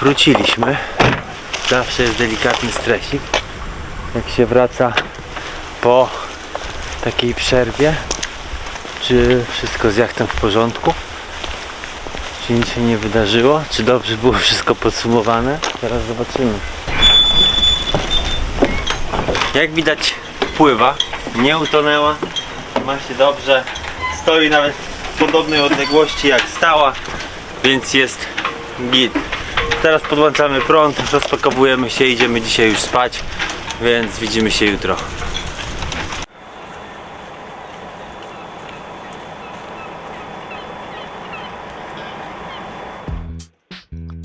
Wróciliśmy. Zawsze jest delikatny stresik. Jak się wraca po takiej przerwie. Czy wszystko z jachtem w porządku? Czy nic się nie wydarzyło? Czy dobrze było wszystko podsumowane? Teraz zobaczymy. Jak widać pływa, nie utonęła, ma się dobrze, stoi nawet podobnej odległości jak stała, więc jest git. Teraz podłączamy prąd, rozpakowujemy się, idziemy dzisiaj już spać, więc widzimy się jutro.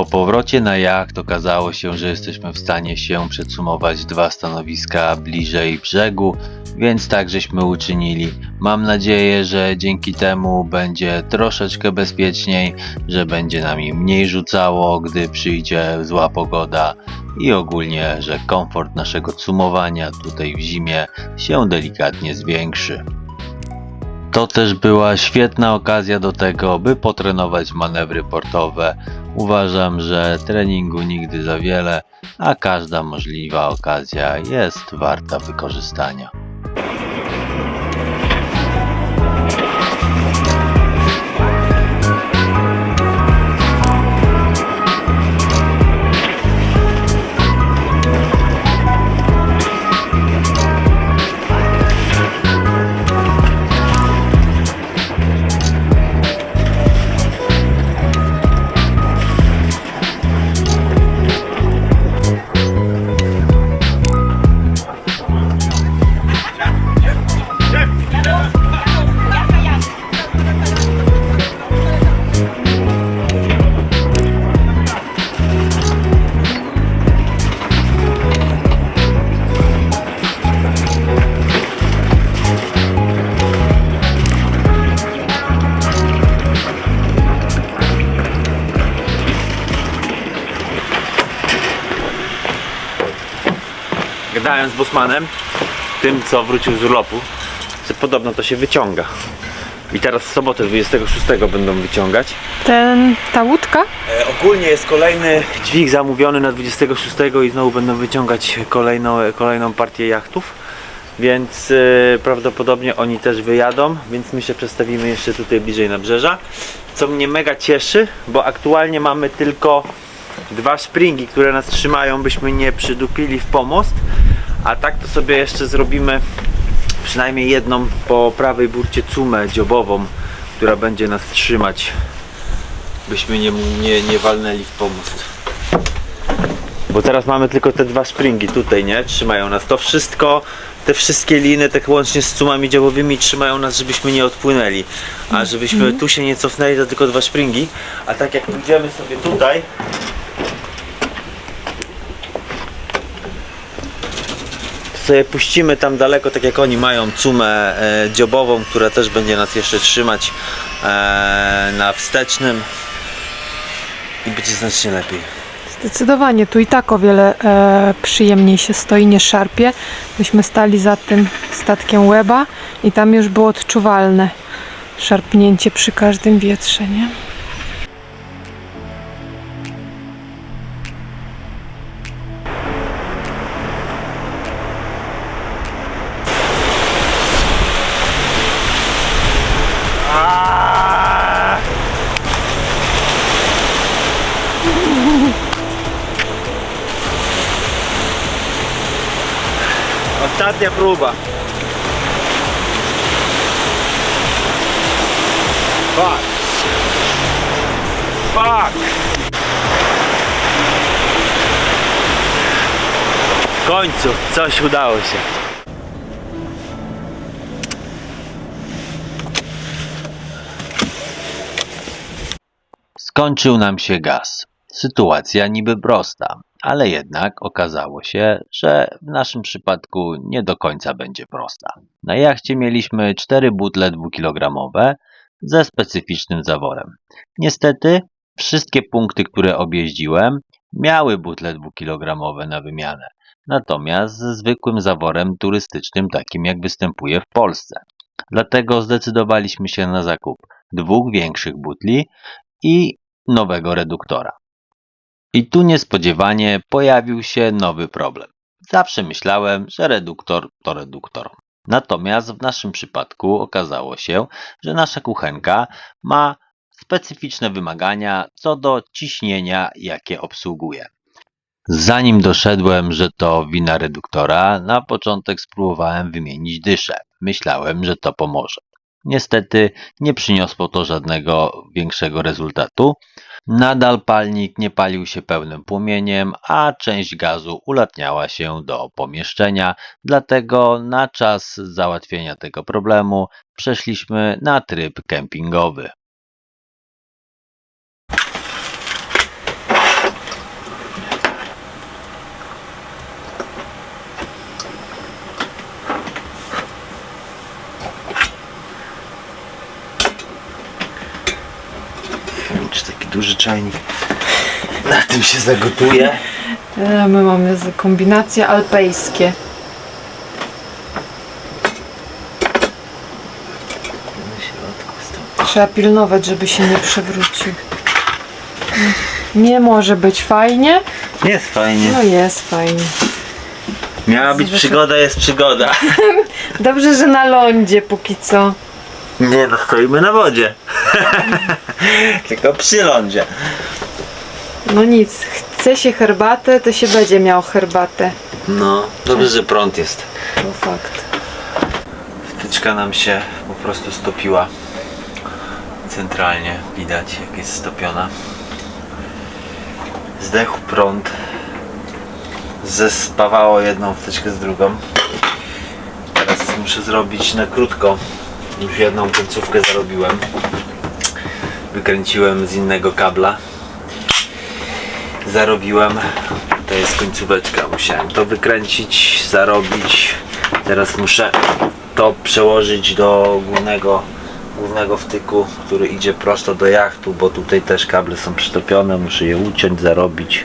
Po powrocie na jacht okazało się, że jesteśmy w stanie się przesumować dwa stanowiska bliżej brzegu, więc tak żeśmy uczynili. Mam nadzieję, że dzięki temu będzie troszeczkę bezpieczniej, że będzie nami mniej rzucało, gdy przyjdzie zła pogoda i ogólnie, że komfort naszego cumowania tutaj w zimie się delikatnie zwiększy. To też była świetna okazja do tego, by potrenować manewry portowe. Uważam, że treningu nigdy za wiele, a każda możliwa okazja jest warta wykorzystania. Gadałem z Bosmanem, tym co wrócił z urlopu, że podobno to się wyciąga. I teraz w sobotę 26 będą wyciągać. Ten, ta łódka? E, ogólnie jest kolejny dźwig zamówiony na 26 i znowu będą wyciągać kolejną, kolejną partię jachtów. Więc e, prawdopodobnie oni też wyjadą, więc my się przestawimy jeszcze tutaj bliżej nabrzeża. Co mnie mega cieszy, bo aktualnie mamy tylko dwa springi, które nas trzymają, byśmy nie przydupili w pomost. A tak to sobie jeszcze zrobimy przynajmniej jedną po prawej burcie cumę dziobową, która będzie nas trzymać byśmy nie, nie, nie walnęli w pomost. Bo teraz mamy tylko te dwa springi tutaj, nie? Trzymają nas. To wszystko, te wszystkie liny, tak łącznie z cumami dziobowymi trzymają nas, żebyśmy nie odpłynęli. A żebyśmy tu się nie cofnęli, to tylko dwa springi. A tak jak pójdziemy sobie tutaj, sobie puścimy tam daleko, tak jak oni mają cumę e, dziobową, która też będzie nas jeszcze trzymać e, na wstecznym i będzie znacznie lepiej. Zdecydowanie, tu i tak o wiele e, przyjemniej się stoi, nie szarpie. Myśmy stali za tym statkiem łeba i tam już było odczuwalne szarpnięcie przy każdym wietrze, nie? Ostatnia próba. Fuck. Fuck. W końcu coś udało się. Skończył nam się gaz. Sytuacja niby prosta, ale jednak okazało się, że w naszym przypadku nie do końca będzie prosta. Na jachcie mieliśmy cztery butle dwukilogramowe ze specyficznym zaworem. Niestety wszystkie punkty, które objeździłem, miały butle dwukilogramowe na wymianę, natomiast ze zwykłym zaworem turystycznym, takim jak występuje w Polsce. Dlatego zdecydowaliśmy się na zakup dwóch większych butli i nowego reduktora. I tu niespodziewanie pojawił się nowy problem. Zawsze myślałem, że reduktor to reduktor. Natomiast w naszym przypadku okazało się, że nasza kuchenka ma specyficzne wymagania co do ciśnienia, jakie obsługuje. Zanim doszedłem, że to wina reduktora, na początek spróbowałem wymienić dyszę. Myślałem, że to pomoże. Niestety nie przyniosło to żadnego większego rezultatu. Nadal palnik nie palił się pełnym płomieniem, a część gazu ulatniała się do pomieszczenia, dlatego na czas załatwienia tego problemu przeszliśmy na tryb kempingowy. Czy taki duży czajnik. Na tym się zagotuje. E, My mamy z- kombinacje alpejskie. Na środku stąd. Trzeba pilnować, żeby się nie przewrócił. Nie może być fajnie. Jest fajnie. No jest fajnie. Miała być przygoda, jest przygoda. Dobrze, że na lądzie póki co. Nie no, stoimy na wodzie. Tylko przy lądzie. No nic, chce się herbatę, to się będzie miał herbatę. No, dobrze, że prąd jest. To fakt. Wtyczka nam się po prostu stopiła. Centralnie widać jak jest stopiona. Zdechł prąd. Zespawało jedną wtyczkę z drugą. Teraz muszę zrobić na krótko. Już jedną końcówkę zarobiłem. Wykręciłem z innego kabla. Zarobiłem. To jest końcóweczka. Musiałem to wykręcić, zarobić. Teraz muszę to przełożyć do głównego, głównego wtyku, który idzie prosto do jachtu, bo tutaj też kable są przytopione, muszę je uciąć, zarobić,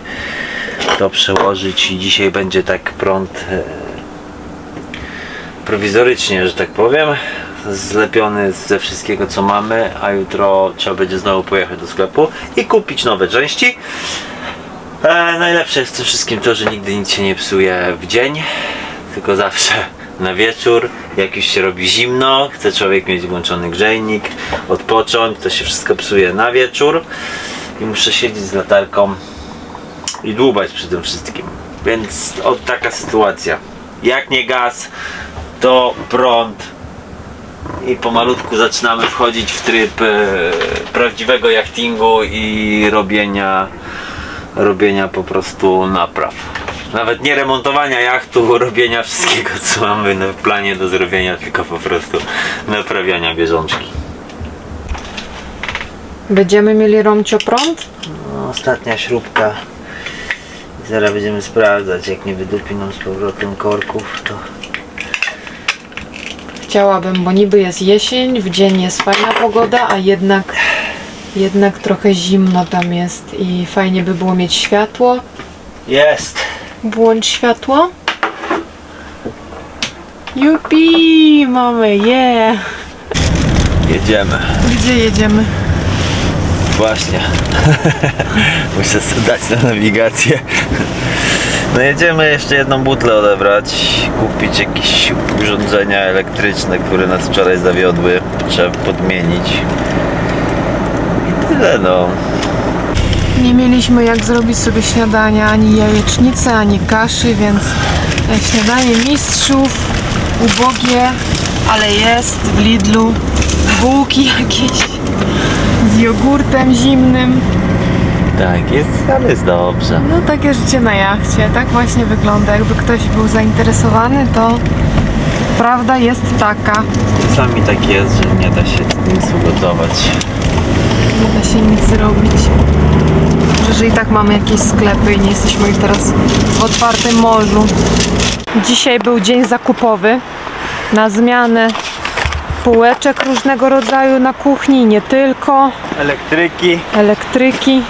to przełożyć i dzisiaj będzie tak prąd e, prowizorycznie, że tak powiem, zlepiony ze wszystkiego co mamy, a jutro trzeba będzie znowu pojechać do sklepu i kupić nowe części. E, najlepsze jest w tym wszystkim to, że nigdy nic się nie psuje w dzień, tylko zawsze na wieczór, jak już się robi zimno, chce człowiek mieć włączony grzejnik, odpocząć, to się wszystko psuje na wieczór i muszę siedzieć z latarką i dłubać przy tym wszystkim. Więc o, taka sytuacja. Jak nie gaz, to prąd i pomalutku zaczynamy wchodzić w tryb e, prawdziwego jachtingu i robienia robienia po prostu napraw. Nawet nie remontowania jachtu, robienia wszystkiego co mamy w planie do zrobienia, tylko po prostu naprawiania bieżączki. Będziemy mieli romcio prąd? No, ostatnia śrubka. Zaraz będziemy sprawdzać, jak nie wydupi nam z powrotem korków, to Chciałabym, bo niby jest jesień, w dzień jest fajna pogoda, a jednak, jednak trochę zimno tam jest i fajnie by było mieć światło. jest! Włącz światło. Jupi, mamy, yeah! Jedziemy. Gdzie jedziemy? Właśnie. Muszę sobie dać na nawigację. No jedziemy jeszcze jedną butlę odebrać, kupić jakieś urządzenia elektryczne, które nas wczoraj zawiodły. Trzeba podmienić. I tyle no. Nie mieliśmy jak zrobić sobie śniadania, ani jajecznicy, ani kaszy, więc e, śniadanie mistrzów, ubogie, ale jest w Lidlu. Bułki jakieś z jogurtem zimnym. Tak, jest, ale jest dobrze. No takie życie na jachcie, tak właśnie wygląda. Jakby ktoś był zainteresowany, to prawda jest taka. Czasami tak jest, że nie da się nic ugotować. Nie da się nic zrobić. Że i tak mamy jakieś sklepy i nie jesteśmy już teraz w otwartym morzu. Dzisiaj był dzień zakupowy. Na zmianę półeczek różnego rodzaju na kuchni, nie tylko Elektryki. elektryki,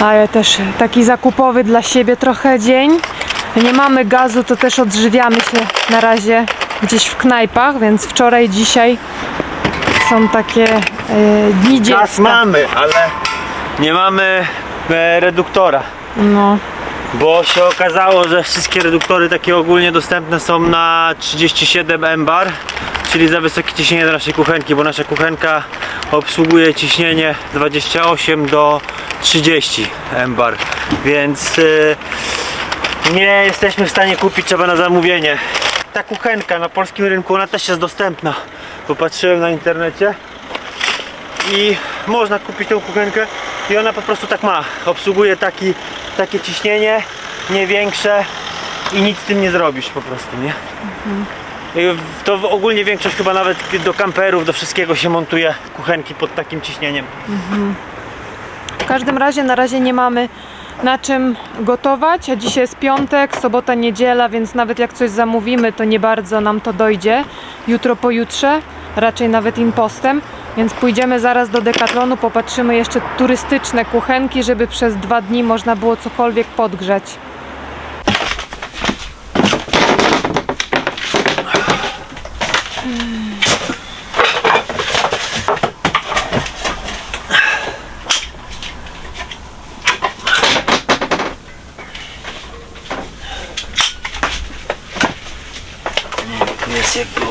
ale też taki zakupowy dla siebie trochę dzień. Nie mamy gazu, to też odżywiamy się na razie gdzieś w knajpach, więc wczoraj, dzisiaj są takie e, dni Czas dziecka. mamy, ale nie mamy e, reduktora. No, Bo się okazało, że wszystkie reduktory takie ogólnie dostępne są na 37 M-bar, czyli za wysokie ciśnienie do naszej kuchenki, bo nasza kuchenka obsługuje ciśnienie 28 do 30 M-bar, więc y, nie jesteśmy w stanie kupić, trzeba na zamówienie. Ta kuchenka na polskim rynku, ona też jest dostępna. Popatrzyłem na internecie i można kupić tą kuchenkę i ona po prostu tak ma. Obsługuje taki, takie ciśnienie, nie większe i nic z tym nie zrobisz po prostu, nie? W- To ogólnie większość chyba nawet do kamperów, do wszystkiego się montuje kuchenki pod takim ciśnieniem. w każdym razie na razie nie mamy na czym gotować, a dzisiaj jest piątek, sobota, niedziela, więc nawet jak coś zamówimy, to nie bardzo nam to dojdzie. Jutro, pojutrze, raczej nawet impostem, więc pójdziemy zaraz do Decathlonu, popatrzymy jeszcze turystyczne kuchenki, żeby przez dwa dni można było cokolwiek podgrzać. Tu jest jakby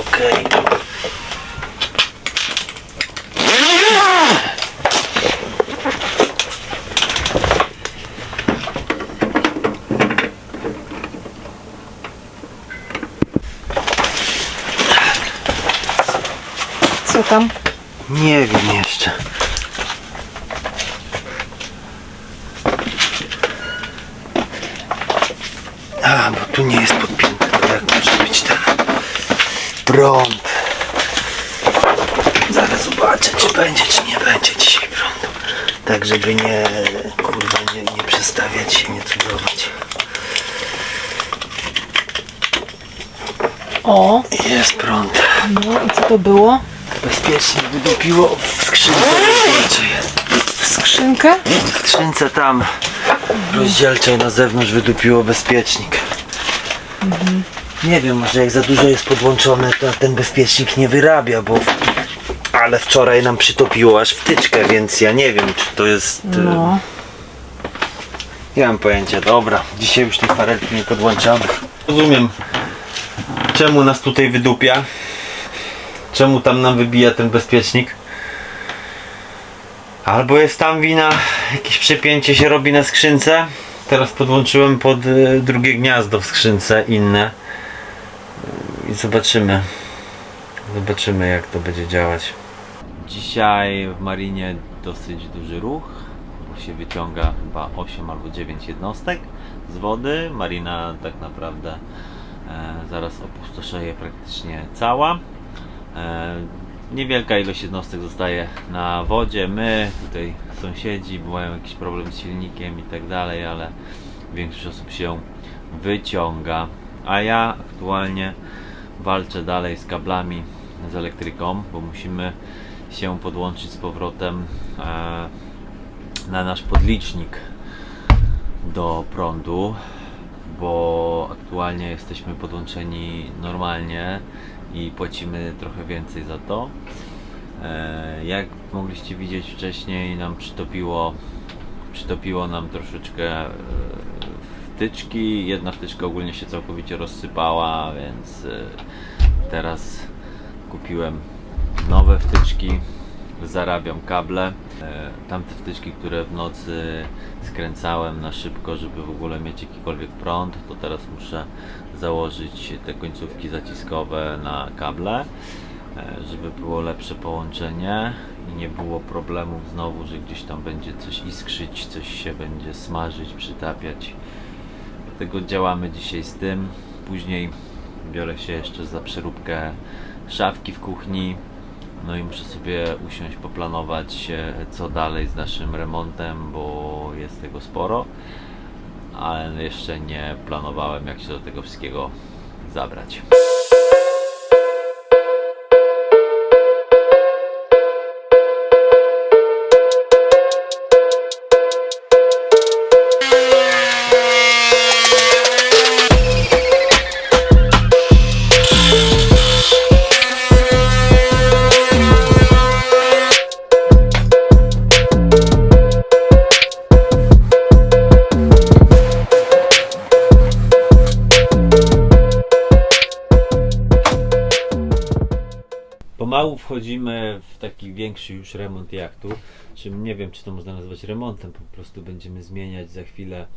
tam? Nie wiem jeszcze. A, bo tu nie jest podpięte. To jak może być ten prąd? Zaraz zobaczę, czy będzie, czy nie będzie dzisiaj prądu. Tak, żeby nie, kurwa, nie, nie przestawiać się, nie cudować. O, Jest prąd. no i co to było? Bezpiecznie wydupiło w skrzynce rozdzielczej. Skrzynkę? W skrzynce tam rozdzielczej na zewnątrz wydupiło bezpiecznik. Nie wiem, może jak za dużo jest podłączone, to ten bezpiecznik nie wyrabia, bo. Ale wczoraj nam przytopiło aż wtyczkę, więc ja nie wiem, czy to jest. e, No. Nie mam pojęcia, dobra. Dzisiaj już tej farelki nie podłączamy. Rozumiem, czemu nas tutaj wydupia. Czemu tam nam wybija ten bezpiecznik. Albo jest tam wina, jakieś przepięcie się robi na skrzynce. Teraz podłączyłem pod e, drugie gniazdo w skrzynce, inne. I zobaczymy. Zobaczymy jak to będzie działać. Dzisiaj w Marinie dosyć duży ruch, bo się wyciąga chyba 8 albo 9 jednostek z wody. Marina tak naprawdę e, zaraz opustoszeje praktycznie cała. E, niewielka ilość jednostek zostaje na wodzie. My, tutaj sąsiedzi, mają jakiś problem z silnikiem i tak dalej, ale większość osób się wyciąga. A ja aktualnie walczę dalej z kablami z elektryką, bo musimy się podłączyć z powrotem e, na nasz podlicznik do prądu, bo aktualnie jesteśmy podłączeni normalnie i płacimy trochę więcej za to. E, Jak mogliście widzieć wcześniej, nam przytopiło, przytopiło nam troszeczkę e, wtyczki. Jedna wtyczka ogólnie się całkowicie rozsypała, więc e, teraz kupiłem nowe wtyczki. Zarabiam kable. E, Tamte wtyczki, które w nocy skręcałem na szybko, żeby w ogóle mieć jakikolwiek prąd, to teraz muszę założyć te końcówki zaciskowe na kable, e, żeby było lepsze połączenie i nie było problemów znowu, że gdzieś tam będzie coś iskrzyć, coś się będzie smażyć, przytapiać. Dlatego działamy dzisiaj z tym. Później biorę się jeszcze za przeróbkę szafki w kuchni. No i muszę sobie usiąść, poplanować co dalej z naszym remontem, bo jest tego sporo. Ale jeszcze nie planowałem jak się do tego wszystkiego zabrać. Wchodzimy w taki większy już remont jachtu. Czym nie wiem, czy to można nazwać remontem, po prostu będziemy zmieniać za chwilę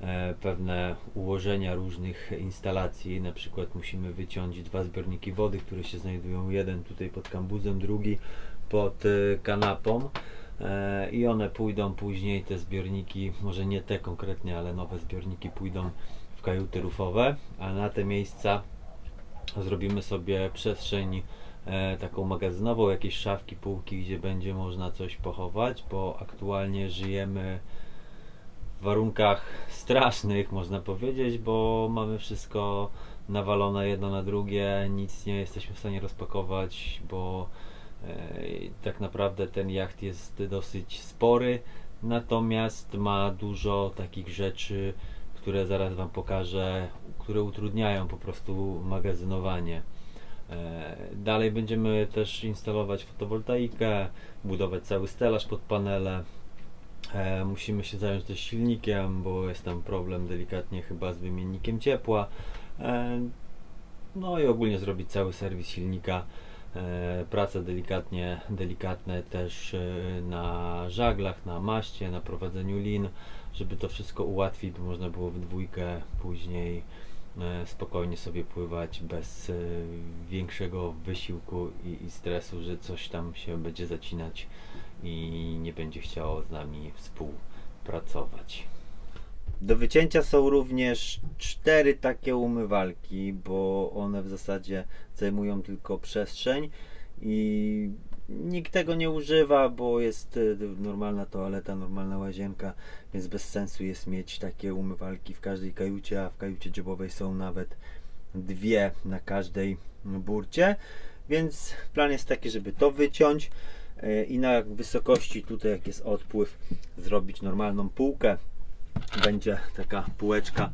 e, pewne ułożenia różnych instalacji. Na przykład musimy wyciąć dwa zbiorniki wody, które się znajdują. Jeden tutaj pod kambuzem, drugi pod e, kanapą. E, I one pójdą później, te zbiorniki, może nie te konkretnie, ale nowe zbiorniki pójdą w kajuty rufowe, a na te miejsca zrobimy sobie przestrzeń e, taką magazynową, jakieś szafki, półki, gdzie będzie można coś pochować, bo aktualnie żyjemy w warunkach strasznych, można powiedzieć, bo mamy wszystko nawalone jedno na drugie, nic nie jesteśmy w stanie rozpakować, bo e, tak naprawdę ten jacht jest dosyć spory, natomiast ma dużo takich rzeczy, które zaraz Wam pokażę, które utrudniają po prostu magazynowanie. E, Dalej będziemy też instalować fotowoltaikę, budować cały stelaż pod panele. E, Musimy się zająć też silnikiem, bo jest tam problem delikatnie chyba z wymiennikiem ciepła. E, No i ogólnie zrobić cały serwis silnika. Prace delikatnie, delikatne też na żaglach, na maście, na prowadzeniu lin, żeby to wszystko ułatwić, by można było w dwójkę później spokojnie sobie pływać bez e, większego wysiłku i stresu, że coś tam się będzie zacinać i nie będzie chciało z nami współpracować. Do wycięcia są również cztery takie umywalki, bo one w zasadzie zajmują tylko przestrzeń i nikt tego nie używa, bo jest e, normalna toaleta, normalna łazienka, więc bez sensu jest mieć takie umywalki w każdej kajucie, a w kajucie dziobowej są nawet dwie na każdej burcie, więc plan jest taki, żeby to wyciąć e, i na wysokości tutaj jak jest odpływ zrobić normalną półkę. Będzie taka półeczka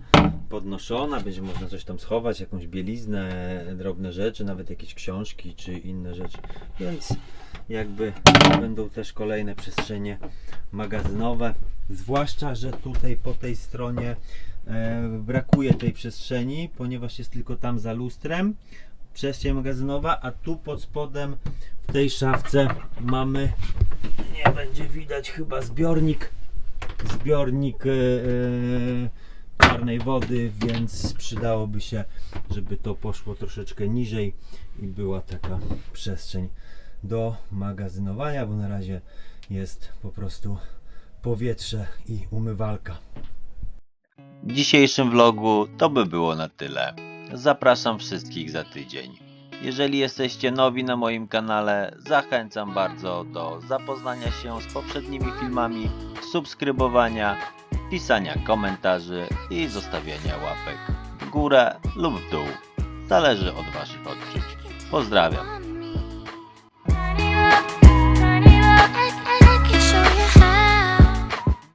podnoszona, będzie można coś tam schować, jakąś bieliznę, drobne rzeczy, nawet jakieś książki czy inne rzeczy, więc jakby będą też kolejne przestrzenie magazynowe, zwłaszcza, że tutaj po tej stronie e, brakuje tej przestrzeni, ponieważ jest tylko tam za lustrem przestrzeń magazynowa, a tu pod spodem w tej szafce mamy, nie będzie widać chyba zbiornik. Zbiornik e, e, czarnej wody, więc przydałoby się, żeby to poszło troszeczkę niżej i była taka przestrzeń do magazynowania, bo na razie jest po prostu powietrze i umywalka. W dzisiejszym vlogu to by było na tyle. Zapraszam wszystkich za tydzień. Jeżeli jesteście nowi na moim kanale, zachęcam bardzo do zapoznania się z poprzednimi filmami, subskrybowania, pisania komentarzy i zostawiania łapek w górę lub w dół. Zależy od Waszych odczuć. Pozdrawiam.